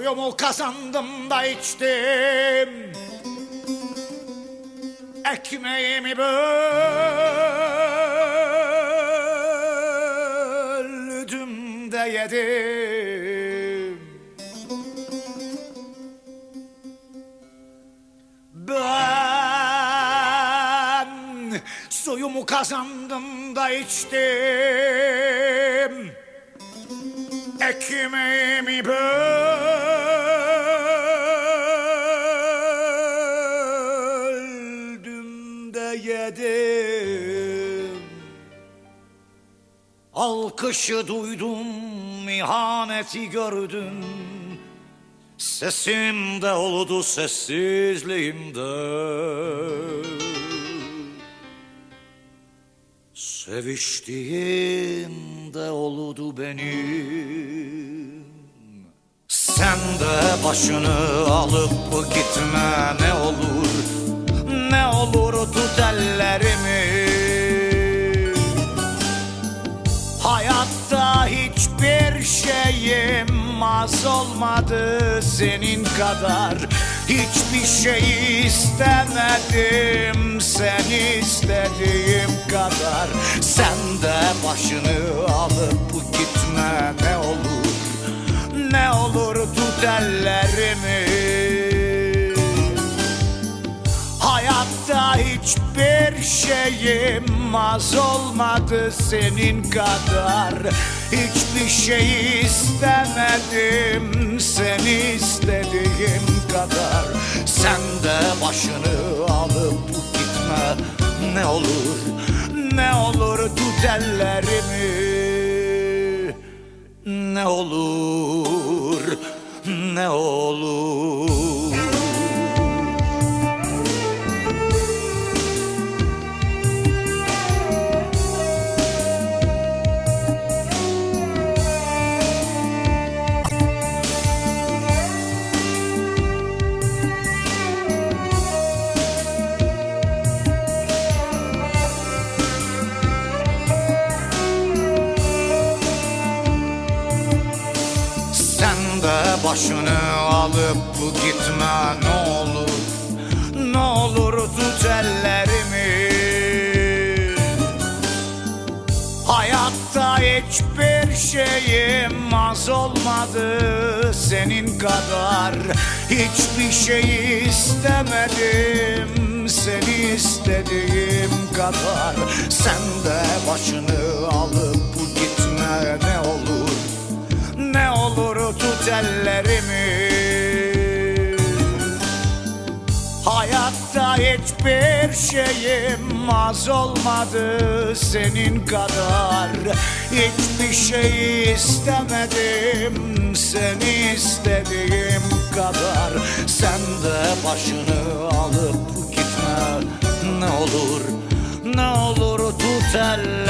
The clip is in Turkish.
Suyumu kazandım da içtim. Ekmeğimi böldüm de yedim. Ben suyumu kazandım da içtim. Ekmeğimi böldüm yedim. Alkışı duydum, ihaneti gördüm. Sesimde oldu sessizliğimde Seviştiğimde oldu benim. Sen de başını alıp gitme ne olur Ne olur şeyim az olmadı senin kadar. Hiçbir şey istemedim seni istediğim kadar. Sen de başını alıp gitme ne olur Ne olur tut ellerimi. Hayatta hiçbir şeyim az olmadı senin kadar. Hiçbir şey istemedim seni istediğim kadar. Sen de başını alıp gitme. Ne olur Ne olur tut ellerimi. Ne olur ne olur başını alıp gitme ne olur Ne olur tut ellerimi. Hayatta hiçbir şeyim az olmadı senin kadar. Hiçbir şey istemedim seni istediğim kadar. Sen de başını alıp Hayatta hiçbir şeyim az olmadı senin kadar. Hiçbir şey istemedim seni istediğim kadar. Sen de başını alıp gitme ne olur Ne olur tut ellerimi